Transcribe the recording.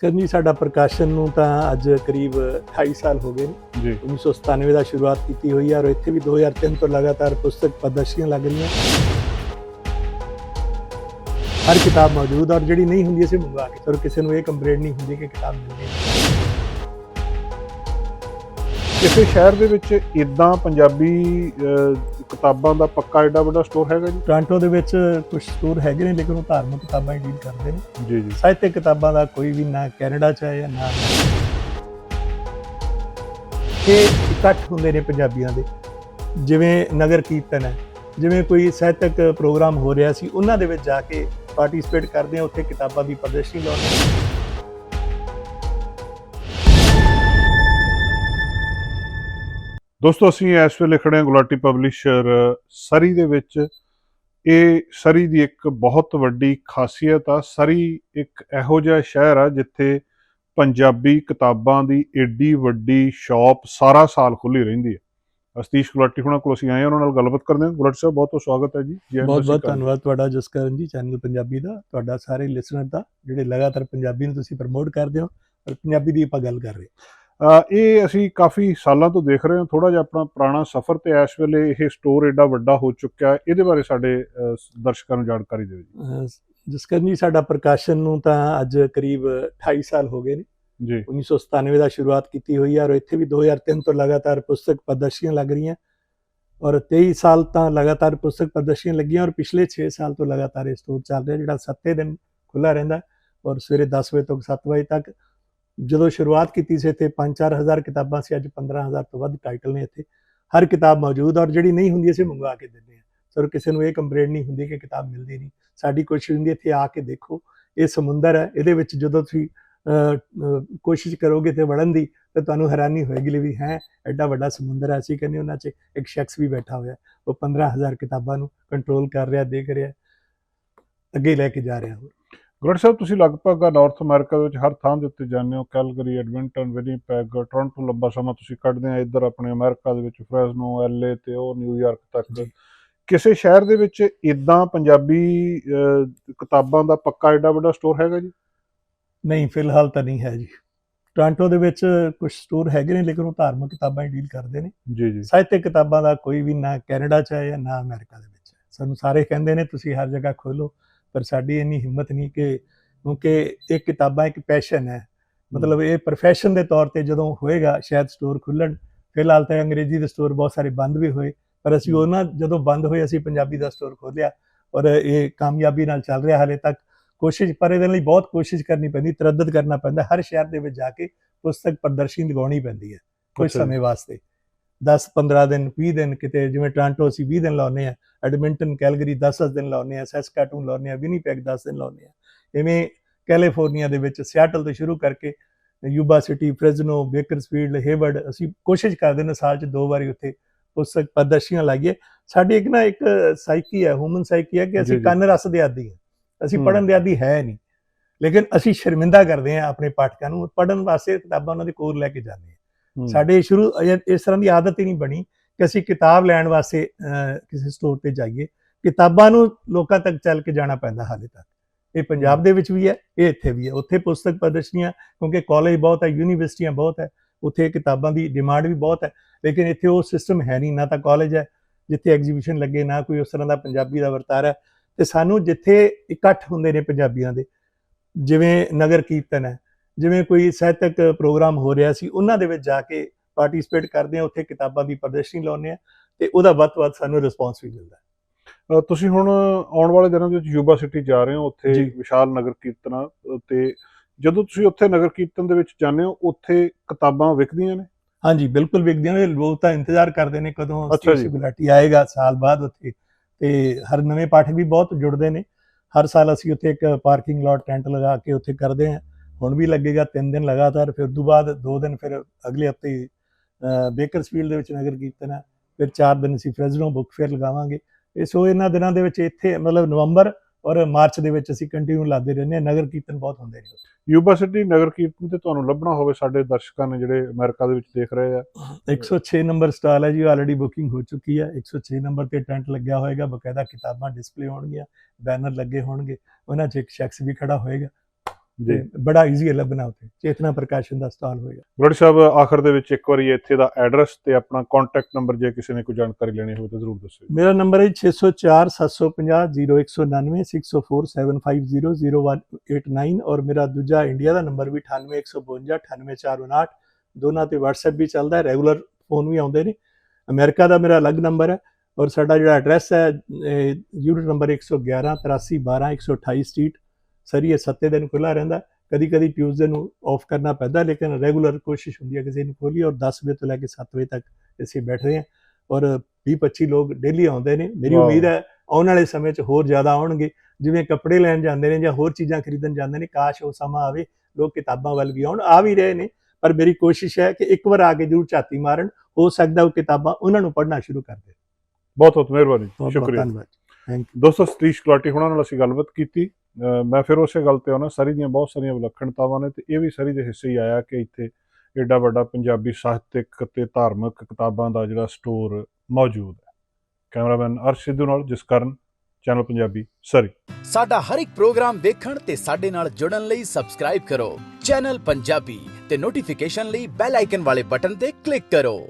ਕਰਨੀ ਸਾਡਾ ਪ੍ਰਕਾਸ਼ਨ ਨੂੰ ਤਾਂ ਅੱਜ ਕਰੀਬ 28 ਸਾਲ ਹੋ ਗਏ ਨੇ। ਜੀ। 1997 ਦਾ ਸ਼ੁਰੂਆਤ ਕੀਤੀ ਹੋਈ ਹੈ ਔਰ ਇੱਥੇ ਵੀ 2003 ਤੋਂ ਲਗਾਤਾਰ ਪੁਸਤਕ ਪ੍ਰਦਰਸ਼ਨੀਆਂ ਲੱਗ ਰਹੀਆਂ। ਹਰ ਕਿਤਾਬ ਮੌਜੂਦ ਔਰ ਜਿਹੜੀ ਨਹੀਂ ਹੁੰਦੀ ਅਸੀਂ ਮੰਗਵਾ ਕੇ ਔਰ ਕਿਸੇ ਨੂੰ ਇਹ ਕੰਪਲੇਂਟ ਨਹੀਂ ਹੁੰਦੀ ਕਿ ਕਿਤਾਬ ਮਿਲਦੀ ਨਹੀਂ ਕਿਸੇ ਸ਼ਹਿਰ ਦੇ ਵਿੱਚ ਇਦਾਂ ਪੰਜਾਬੀ ਅਹ, ਕਿਤਾਬਾਂ ਦਾ ਪੱਕਾ ਐਡਾ ਵੱਡਾ ਸਟੋਰ ਹੈਗਾ ਜੀ? ਟੋਰਾਂਟੋ ਦੇ ਵਿੱਚ ਕੁਝ ਸਟੋਰ ਹੈਗੇ ਨੇ ਲੇਕਿਨ ਉਹ ਧਾਰਮਿਕ ਕਿਤਾਬਾਂ ਹੀ ਡੀਲ ਕਰਦੇ ਨੇ। ਜੀ ਜੀ। ਸਾਹਿਤਕ ਕਿਤਾਬਾਂ ਦਾ ਕੋਈ ਵੀ ਨਾ ਕੈਨੇਡਾ ਚ ਹੈ ਜਾਂ ਨਾ ਇਹ ਇਕੱਠ ਹੁੰਦੇ ਨੇ ਪੰਜਾਬੀਆਂ ਦੇ। ਜਿਵੇਂ ਨਗਰ ਕੀਰਤਨ ਹੈ ਜਿਵੇਂ ਕੋਈ ਸਾਹਿਤਕ ਪ੍ਰੋਗਰਾਮ ਹੋ ਰਿਹਾ ਸੀ ਉਹਨਾਂ ਦੇ ਵਿੱਚ ਜਾ ਕੇ ਪਾਰਟਿਸਿਪੇਟ ਕਰਦੇ ਆ ਉੱਥੇ ਕਿਤਾਬਾਂ ਦੀ ਪ੍ਰਦਰਸ਼ਨੀ ਲਾਉਂਦੇ ਆ। ਦੋਸਤੋ ਅਸੀਂ ਇਸ ਵੇਲੇ ਖੜੇ ਹਾਂ ਗੁਲਾਟੀ ਪਬਲਿਸ਼ਰ ਸਰੀ ਦੇ ਵਿੱਚ। ਇਹ ਸਰੀ ਦੀ ਇੱਕ ਬਹੁਤ ਵੱਡੀ ਖਾਸੀਅਤ ਆ। ਸਰੀ ਇੱਕ ਇਹੋ ਜਿਹਾ ਸ਼ਹਿਰ ਆ ਜਿੱਥੇ ਪੰਜਾਬੀ ਕਿਤਾਬਾਂ ਦੀ ਏਡੀ ਵੱਡੀ ਸ਼ਾਪ ਸਾਰਾ ਸਾਲ ਖੁੱਲੀ ਰਹਿੰਦੀ ਹੈ। ਅਸਤੀਸ਼ ਗੁਲਾਟੀ ਹੁਣਾਂ ਕੋਲ ਅਸੀਂ ਆਏ ਹਾਂ ਉਹਨਾਂ ਨਾਲ ਗੱਲਬਾਤ ਕਰਦੇ ਹਾਂ। ਗੁਲਾਟੀ ਸਾਹਿਬ ਬਹੁਤ ਬਹੁਤ ਸਵਾਗਤ ਹੈ ਜੀ। ਬਹੁਤ ਬਹੁਤ ਧੰਨਵਾਦ ਤੁਹਾਡਾ ਜਸਕਰਨ ਜੀ ਚੈਨਲ ਪੰਜਾਬੀ ਦਾ। ਤੁਹਾਡਾ ਸਾਰੇ ਲਿਸਨਰ ਦਾ ਜਿਹੜੇ ਲਗਾਤਾਰ ਪੰਜਾਬੀ ਨੂੰ ਤੁਸੀਂ ਪ੍ਰਮੋਟ ਕਰਦੇ ਹੋ ਔਰ ਪੰਜਾਬੀ ਦੀ ਆਪਾਂ ਗੱਲ ਕਰ ਰਹੇ ਹਾਂ। ਇਹ ਅਸੀਂ ਕਾਫੀ ਸਾਲਾਂ ਤੋਂ ਦੇਖ ਰਹੇ ਹਾਂ। ਥੋੜਾ ਜਿਹਾ ਆਪਣਾ ਪੁਰਾਣਾ ਸਫ਼ਰ ਤੇ ਇਸ ਵੇਲੇ ਇਹ ਸਟੋਰ ਏਡਾ ਵੱਡਾ ਹੋ ਚੁੱਕਿਆ ਇਹਦੇ ਬਾਰੇ ਸਾਡੇ ਦਰਸ਼ਕਾਂ ਨੂੰ ਜਾਣਕਾਰੀ ਦਿਓ ਜੀ। ਜਸਕਰਨ ਜੀ ਸਾਡਾ ਪ੍ਰਕਾਸ਼ਨ ਨੂੰ ਤਾਂ ਅੱਜ ਕਰੀਬ 28 ਸਾਲ ਹੋ ਗਏ ਨੇ। ਜੀ। 1997 ਦਾ ਸ਼ੁਰੂਆਤ ਕੀਤੀ ਹੋਈ ਹੈ ਔਰ ਇੱਥੇ ਵੀ 2003 ਤੋਂ ਲਗਾਤਾਰ ਪੁਸਤਕ ਪ੍ਰਦਰਸ਼ਨੀਆਂ ਲੱਗ ਰਹੀਆਂ। ਔਰ 23 ਸਾਲ ਤਾਂ ਲਗਾਤਾਰ ਪੁਸਤਕ ਪ੍ਰਦਰਸ਼ਨੀਆਂ ਲੱਗੀਆਂ ਔਰ ਪਿਛਲੇ 6 ਸਾਲ ਤੋਂ ਲਗਾਤਾਰ ਇਹ ਸਟੋਰ ਚੱਲ ਰਿਹਾ ਜਿਹੜਾ 7 ਦਿਨ ਖੁੱਲਾ ਰਹਿੰਦਾ ਔਰ ਸਵੇਰੇ 10 ਵਜੇ ਤੋਂ 7 ਵਜੇ ਤੱਕ ਜਦੋਂ ਸ਼ੁਰੂਆਤ ਕੀਤੀ ਸੀ ਇੱਥੇ 5-4000 ਕਿਤਾਬਾਂ ਸੀ, ਅੱਜ 15000 ਤੋਂ ਵੱਧ ਟਾਈਟਲ ਨੇ ਇੱਥੇ। ਹਰ ਕਿਤਾਬ ਮੌਜੂਦ ਔਰ ਜਿਹੜੀ ਨਹੀਂ ਹੁੰਦੀ ਅਸੀਂ ਮੰਗਵਾ ਕੇ ਦਿੰਦੇ ਹਾਂ। ਸਰ ਕਿਸੇ ਨੂੰ ਇਹ ਕੰਪਲੇਂਟ ਨਹੀਂ ਹੁੰਦੀ ਕਿ ਕਿਤਾਬ ਮਿਲਦੀ ਨਹੀਂ, ਸਾਡੀ ਕੋਸ਼ਿਸ਼ ਹੁੰਦੀ ਇੱਥੇ ਆ ਕੇ ਦੇਖੋ। ਇਹ ਸਮੁੰਦਰ ਹੈ, ਇਹਦੇ ਵਿੱਚ ਜਦੋਂ ਤੁਸੀਂ ਕੋਸ਼ਿਸ਼ ਕਰੋਗੇ ਤੇ ਵੜਨ ਦੀ, ਤਾਂ ਤੁਹਾਨੂੰ ਹੈਰਾਨੀ ਹੋਏਗੀ ਵੀ ਹੈ, ਐਡਾ ਵੱਡਾ ਸਮੁੰਦਰ ਹੈ, ਅਸੀਂ ਕਹਿੰਦੇ ਉਹਨਾਂ 'ਚ ਇੱਕ ਸ਼ਖਸ ਵੀ ਬੈਠਾ ਹੋਇਆ। ਹੈ। ਉਹ 15000 ਕਿਤਾਬਾਂ ਨੂੰ ਕੰਟਰੋਲ ਕਰ ਰਿਹਾ, ਦੇਖ ਰਿਹਾ, ਅੱਗੇ ਲੈ ਕੇ ਜਾ ਰਿਹਾ। ਹੋਰ ਗੁਰੜ ਸਾਹਿਬ ਤੁਸੀਂ ਲਗਭਗ ਨਾਰਥ ਅਮਰੀਕਾ ਦੇ ਵਿੱਚ ਹਰ ਥਾਂ ਦੇ ਉੱਤੇ ਜਾਂਦੇ ਹੋ ਕੈਲਗਰੀ ਐਡਮਿੰਟਨ ਵਿਨੀਪੈਗ ਟੋਰਾਂਟੋ ਲੰਬਾ ਸਮਾਂ ਤੁਸੀਂ ਕੱਢਦੇ ਆ ਇੱਧਰ ਆਪਣੇ ਅਮਰੀਕਾ ਦੇ ਵਿੱਚ ਫ੍ਰੈਜ਼ਨੋ ਐਲਏ ਤੇ ਉਹ ਨਿਊਯਾਰਕ ਤੱਕ। ਕਿਸੇ ਸ਼ਹਿਰ ਦੇ ਵਿੱਚ ਇਦਾਂ ਪੰਜਾਬੀ ਕਿਤਾਬਾਂ ਦਾ ਪੱਕਾ ਐਡਾ ਵੱਡਾ ਸਟੋਰ ਹੈਗਾ ਜੀ? ਨਹੀਂ ਫਿਲਹਾਲ ਤਾਂ ਨਹੀਂ ਹੈ ਜੀ। ਟੋਰਾਂਟੋ ਦੇ ਵਿੱਚ ਕੁਝ ਸਟੋਰ ਹੈਗੇ ਨੇ ਲੇਕਿਨ ਉਹ ਧਾਰਮਿਕ ਕਿਤਾਬਾਂ ਹੀ ਡੀਲ ਕਰਦੇ ਨੇ। ਜੀ ਜੀ। ਸਾਹਿਤਕ ਕਿਤਾਬਾਂ ਦਾ ਕੋਈ ਵੀ ਨਾ ਕੈਨੇਡਾ 'ਚ ਹੈ ਜਾਂ ਨਾ ਅਮਰੀਕਾ ਦੇ ਵਿੱਚ ਸਾਨੂੰ ਸਾਰੇ ਕਹਿੰਦੇ ਨੇ ਤੁਸੀਂ ਹਰ ਜਗ੍ਹਾ ਖੋਲੋ ਪਰ ਸਾਡੀ ਇੰਨੀ ਹਿੰਮਤ ਨਹੀਂ ਕਿ ਕਿਉਂਕਿ ਇਹ ਕਿਤਾਬਾਂ ਇੱਕ ਪੈਸ਼ਨ ਹੈ ਮਤਲਬ ਇਹ profession ਦੇ ਤੌਰ ਤੇ ਜਦੋਂ ਹੋਏਗਾ ਸ਼ਾਇਦ ਸਟੋਰ ਖੁੱਲਣ ਫਿਲਹਾਲ ਤਾਂ ਅੰਗਰੇਜ਼ੀ ਦੇ ਸਟੋਰ ਬਹੁਤ ਸਾਰੇ ਬੰਦ ਵੀ ਹੋਏ ਪਰ ਅਸੀਂ। ਉਹਨਾਂ ਜਦੋਂ ਬੰਦ ਹੋਏ ਅਸੀਂ ਪੰਜਾਬੀ ਦਾ ਸਟੋਰ ਖੋਲ੍ਹਿਆ ਔਰ ਇਹ ਕਾਮਯਾਬੀ ਨਾਲ ਚੱਲ ਰਿਹਾ ਹਾਲੇ ਤੱਕ ਕੋਸ਼ਿਸ਼ ਪਰ ਇਹਦੇ ਲਈ ਬਹੁਤ ਕੋਸ਼ਿਸ਼ ਕਰਨੀ ਪੈਂਦੀ ਤਰੱਦਦ ਕਰਨਾ ਪੈਂਦਾ ਹਰ ਸ਼ਹਿਰ ਦੇ ਵਿੱਚ ਜਾ ਕੇ ਪੁਸਤਕ ਪ੍ਰਦਰਸ਼ਨੀ ਲਗਾਉਣੀ ਪੈਂਦੀ ਹੈ ਕੁਝ। ਸਮੇਂ ਵਾਸਤੇ 10 15 ਦਿਨ 20 ਦਿਨ ਕਿਤੇ ਜਿਵੇਂ ਟ੍ਰਾਂਟੋ ਅਸੀਂ 20 ਦਿਨ ਲਾਉਨੇ ਆ ਐਡਮਿੰਟਨ ਕੈਲਗਰੀ 10 ਦਿਨ ਲਾਉਨੇ ਆ ਸੈਸਕਾਟੂਨ ਲਾਉਨੇ ਆ ਵਿਨੀਪੈਗ 10 ਦਿਨ ਲਾਉਨੇ ਆ ਇਵੇਂ ਕੈਲੀਫੋਰਨੀਆ ਦੇ ਵਿੱਚ ਸਿਆਟਲ ਤੋਂ ਸ਼ੁਰੂ ਕਰਕੇ Yuba City Fresno Bakersfield Hayward ਅਸੀਂ ਕੋਸ਼ਿਸ਼ ਕਰਦੇ ਨੇ ਸਾਲ 'ਚ ਦੋ ਵਾਰੀ ਉੱਥੇ ਪੁਸਤਕ ਪ੍ਰਦਰਸ਼ਨੀਆਂ ਲਾਈਏ ਸਾਡੀ ਇੱਕ ਨਾ ਇੱਕ ਸਾਈਕੀ ਹੈ ਹਿਊਮਨ ਸਾਈਕੀ ਹੈ ਕਿ ਅਸੀਂ। ਕੰਨ ਰਸ ਦੇ ਆਦੀ ਹਾਂ ਅਸੀਂ। ਪੜਨ ਦੇ ਆਦੀ ਹੈ ਨਹੀਂ ਲੇਕਿਨ ਅਸੀਂ ਸ਼ਰਮਿੰਦਾ ਕਰਦੇ ਹਾਂ ਆਪਣੇ ਪਾਠਕਾਂ ਨੂੰ ਪੜਨ ਵਾਸਤੇ ਕਿਤਾਬਾਂ ਉਹਨਾਂ ਦੇ ਕੋਲ ਲੈ ਕੇ ਜਾਂਦੇ। ਸਾਡੇ ਸ਼ੁਰੂ ਇਸ ਤਰ੍ਹਾਂ ਦੀ ਆਦਤ ਹੀ ਨਹੀਂ ਬਣੀ ਕਿ ਅਸੀਂ ਕਿਤਾਬ ਲੈਣ ਵਾਸਤੇ ਕਿਸੇ ਸਟੋਰ ਤੇ ਜਾਈਏ। ਕਿਤਾਬਾਂ ਨੂੰ ਲੋਕਾਂ ਤੱਕ ਚੱਲ ਕੇ ਜਾਣਾ ਪੈਂਦਾ ਹਾਲੇ ਤੱਕ। ਇਹ ਪੰਜਾਬ ਦੇ ਵਿੱਚ ਵੀ ਹੈ ਇਹ ਇੱਥੇ ਵੀ ਹੈ। ਉੱਥੇ ਪੁਸਤਕ ਪ੍ਰਦਰਸ਼ਨੀਆਂ ਕਿਉਂਕਿ ਕਾਲਜ ਬਹੁਤ ਹੈ ਯੂਨੀਵਰਸਿਟੀਆਂ ਬਹੁਤ ਹੈ ਉੱਥੇ ਕਿਤਾਬਾਂ ਦੀ ਡਿਮਾਂਡ ਵੀ ਬਹੁਤ ਹੈ। ਲੇਕਿਨ ਇੱਥੇ ਉਹ ਸਿਸਟਮ ਹੈ ਨਹੀਂ ਨਾ ਤਾਂ ਕਾਲਜ ਹੈ ਜਿੱਥੇ ਐਗਜ਼ੀਬਿਸ਼ਨ ਲੱਗੇ ਨਾ ਕੋਈ ਉਸ ਤਰ੍ਹਾਂ ਦਾ ਪੰਜਾਬੀ ਦਾ ਵਰਤਾਰਾ ਹੈ। ਤੇ ਸਾਨੂੰ ਜਿੱਥੇ ਇਕੱਠ ਹੁੰਦੇ ਨੇ ਪੰਜਾਬੀਆਂ ਦੇ ਜਿਵੇਂ ਨਗਰ ਕੀਰਤਨ ਹੈ ਜਿਵੇਂ ਕੋਈ ਸਾਹਿਤਕ ਪ੍ਰੋਗਰਾਮ ਹੋ ਰਿਹਾ ਸੀ ਉਹਨਾਂ ਦੇ ਵਿੱਚ ਜਾ ਕੇ ਪਾਰਟਿਸਿਪੇਟ ਕਰਦੇ ਆ ਉੱਥੇ ਕਿਤਾਬਾਂ ਦੀ ਪ੍ਰਦਰਸ਼ਨੀ ਲਾਉਂਦੇ ਆ ਤੇ ਉਹਦਾ ਵੱਧ ਤੋਂ ਵੱਧ ਸਾਨੂੰ ਰਿਸਪੌਂਸ ਵੀ ਮਿਲਦਾ ਤੁਸੀਂ ਹੁਣ ਆਉਣ ਵਾਲੇ ਦਿਨਾਂ ਦੇ ਵਿੱਚ ਯੂਬਾ ਸਿਟੀ ਜਾ ਰਹੇ ਹੋ ਉੱਥੇ। ਵਿਸ਼ਾਲ ਨਗਰ ਕੀਰਤਨ ਤੇ ਜਦੋਂ ਤੁਸੀਂ ਉੱਥੇ ਨਗਰ ਕੀਰਤਨ ਦੇ ਵਿੱਚ ਜਾਂਦੇ ਹੋ ਉੱਥੇ ਕਿਤਾਬਾਂ ਵਿਕਦੀਆਂ ਨੇ ਹਾਂਜੀ ਬਿਲਕੁਲ ਵਿਕਦੀਆਂ ਨੇ ਲੋਕ ਤਾਂ ਇੰਤਜ਼ਾਰ ਕਰਦੇ ਨੇ ਕਦੋਂ। ਸਟੇਸ਼ਨ ਗੁਲਾਟੀ ਆਏਗਾ ਸਾਲ ਬਾਅਦ ਉੱਥੇ ਤੇ ਹਰ ਨਵੇਂ ਪਾਠਕ ਵੀ ਬਹੁਤ ਜੁੜਦੇ ਨੇ ਹਰ ਸਾਲ ਅਸੀਂ ਉੱਥੇ ਇੱਕ ਪਾਰਕਿੰਗ ਲਾਟ ਟੈਂਟ ਲਗਾ ਕੇ ਉੱਥੇ ਕਰਦੇ ਹਾਂ ਹੁਣ ਵੀ ਲੱਗੇਗਾ 3 ਦਿਨ ਲਗਾਤਾਰ ਫਿਰ ਉਦੋਂ ਬਾਅਦ 2 ਦਿਨ ਫਿਰ ਅਗਲੇ ਹਫ਼ਤੇ ਬੇਕਰਸਫੀਲਡ ਦੇ ਵਿੱਚ ਨਗਰ ਕੀਰਤਨ ਹੈ ਫਿਰ 4 ਦਿਨ ਅਸੀਂ ਫ੍ਰੈਜ਼ਨੋ ਬੁੱਕ ਫੇਅਰ ਲਗਾਵਾਂਗੇ। ਇਹ ਸੋ ਇਹਨਾਂ ਦਿਨਾਂ ਦੇ ਵਿੱਚ ਇੱਥੇ ਮਤਲਬ ਨਵੰਬਰ ਔਰ ਮਾਰਚ ਦੇ ਵਿੱਚ ਅਸੀਂ ਕੰਟੀਨਿਊ ਲਾਦੇ ਰਹਿੰਦੇ ਹਾਂ ਨਗਰ ਕੀਰਤਨ ਬਹੁਤ ਹੁੰਦੇ ਨੇ ਯੂਬਾ ਸਿਟੀ ਨਗਰ ਕੀਰਤਨ ਤੇ ਤੁਹਾਨੂੰ ਲੱਭਣਾ ਹੋਵੇ ਸਾਡੇ ਦਰਸ਼ਕਾਂ ਨੇ ਜਿਹੜੇ ਅਮਰੀਕਾ ਦੇ ਵਿੱਚ ਦੇਖ ਰਹੇ ਆ। 106 ਨੰਬਰ ਸਟਾਲ ਹੈ ਜੀ ਆਲਰੇਡੀ ਬੁਕਿੰਗ ਹੋ ਚੁੱਕੀ ਹੈ। 106 ਨੰਬਰ ਤੇ ਟੈਂਟ ਲੱਗਿਆ ਹੋਏਗਾ ਬਕਾਇਦਾ ਕਿਤਾਬਾਂ ਡਿਸਪਲੇ ਹੋਣਗੀਆਂ ਬੈਨਰ ਲੱਗੇ ਹੋਣਗੇ ਉਹਨਾਂ 'ਚ ਇੱਕ ਸ਼ਖਸ ਵੀ ਖੜਾ ਹੋਏਗਾ। ਜੀ। ਬੜਾ ਈਜ਼ੀ ਹੈ ਲੱਭਣਾ ਉੱਥੇ। ਚੇਤਨਾ ਪ੍ਰਕਾਸ਼ਨ ਦਾ ਸਟਾਲ ਹੋਏਗਾ। ਗਲੋਟੀ ਸਾਹਿਬ ਆਖਰ ਦੇ ਵਿੱਚ ਇੱਕ ਵਾਰੀ ਇੱਥੇ ਦਾ ਐਡਰੈਸ ਤੇ ਆਪਣਾ ਕੰਟੈਕਟ ਨੰਬਰ ਜੇ ਕਿਸੇ ਨੇ ਕੋਈ ਜਾਣਕਾਰੀ ਲੈਣੀ ਹੋਵੇ ਤਾਂ ਜ਼ਰੂਰ ਦੱਸਿਓ। ਮੇਰਾ ਨੰਬਰ ਹੈ 604 750 0199 604 750 0189 ਔਰ ਮੇਰਾ ਦੂਜਾ ਇੰਡੀਆ ਦਾ ਨੰਬਰ ਵੀ 98 98459 ਦੋਨਾਂ ਤੇ WhatsApp ਵੀ ਚੱਲਦਾ ਹੈ ਰੈਗੂਲਰ ਫੋਨ ਵੀ ਆਉਂਦੇ ਨੇ। ਅਮਰੀਕਾ ਦਾ ਮੇਰਾ ਅਲੱਗ ਨੰਬਰ ਹੈ ਔਰ ਸਾਡਾ ਜਿਹੜਾ ਐਡਰੈਸ ਹੈ ਯੂਨਿਟ ਨੰਬਰ 111 83 12 128 ਸਟਰੀਟ ਸਰ ਇਹ ਸੱਤੇ ਦਿਨ ਖੁੱਲਾ ਰਹਿੰਦਾ ਕਦੀ ਕਦੀ ਟਿਊਜ਼ਡੇ ਨੂੰ ਆਫ ਕਰਨਾ ਪੈਂਦਾ ਲੇਕਿਨ ਰੈਗੂਲਰ ਕੋਸ਼ਿਸ਼ ਹੁੰਦੀ ਹੈ ਕਿਸੇ ਨੂੰ ਖੋਲੀ ਔਰ 10 ਵਜੇ ਤੋਂ ਲੈ ਕੇ 7 ਵਜੇ ਤੱਕ ਅਸੀਂ ਬੈਠਦੇ ਹਾਂ। ਔਰ 20 25 ਲੋਕ ਡੇਲੀ ਆਉਂਦੇ ਨੇ। ਮੇਰੀ। ਉਮੀਦ ਹੈ ਆਉਣ ਵਾਲੇ ਸਮੇਂ 'ਚ ਹੋਰ ਜ਼ਿਆਦਾ ਆਉਣਗੇ। ਜਿਵੇਂ ਕੱਪੜੇ ਲੈਣ ਜਾਂਦੇ ਨੇ ਜਾਂ ਹੋਰ ਚੀਜ਼ਾਂ ਖਰੀਦਣ ਜਾਂਦੇ ਨੇ ਕਾਸ਼ ਉਹ ਸਮਾਂ ਆਵੇ ਲੋਕ ਕਿਤਾਬਾਂ ਵੱਲ ਵੀ ਆਉਣ। ਆ ਵੀ ਰਹੇ ਨੇ ਪਰ ਮੇਰੀ ਕੋਸ਼ਿਸ਼ ਹੈ ਕਿ ਇੱਕ ਵਾਰ ਆ ਕੇ ਜ਼ਰੂਰ ਝਾਤੀ ਮਾਰਨ। ਹੋ ਸਕਦਾ ਉਹ ਕਿਤਾਬਾਂ ਉਹਨਾਂ ਨੂੰ ਪੜ੍ਹਨਾ ਸ਼ੁਰੂ ਕਰ ਦੇਣ। ਬਹੁਤ ਬਹੁਤ ਮਿਹਰਬਾਨੀ ਸ਼ੁਕਰੀਆ। ਧੰਨਵਾਦ। ਥੈਂਕ ਯੂ ਦੋਸਤੋ ਸਤੀਸ਼ ਗੁਲਾਟੀ ਹੁਣਾਂ ਨਾਲ ਅਸੀਂ ਗੱਲਬਾਤ ਕੀਤੀ। ਮੈਂ ਫਿਰ ਉਸੇ ਗੱਲ ਤੇ ਆਉਣਾ, ਸਰੀ ਦੀਆਂ ਬਹੁਤ ਸਾਰੀਆਂ ਵਿਲੱਖਣਤਾਵਾਂ ਨੇ ਤੇ ਇਹ ਵੀ ਸਰੀ ਦੇ ਹਿੱਸੇ ਹੀ ਆਇਆ ਕਿ ਇੱਥੇ ਏਡਾ ਵੱਡਾ ਪੰਜਾਬੀ ਸਾਹਿਤਿਕ ਤੇ ਧਾਰਮਿਕ ਕਿਤਾਬਾਂ ਦਾ ਜਿਹੜਾ ਸਟੋਰ ਮੌਜੂਦ ਹੈ। ਕੈਮਰਾਮੈਨ ਅਰਸ਼ ਨਾਲ, ਜਿਸ ਕਾਰਨ ਚੈਨਲ ਪੰਜਾਬੀ ਸਰੀ। ਸਾਡਾ ਹਰ ਇੱਕ ਪ੍ਰੋਗਰਾਮ ਦੇਖਣ ਤੇ ਸਾਡੇ ਨਾਲ ਜੁੜਨ ਲਈ ਸਬਸਕ੍ਰਾਈਬ ਕਰੋ। ਚੈਨਲ ਪੰਜਾਬੀ ਤੇ ਨੋਟੀਫਿਕੇਸ਼ਨ ਲਈ ਬੈਲ ਆਈਕਨ ਵਾਲੇ ਬਟਨ ਤੇ ਕਲਿੱਕ ਕਰੋ।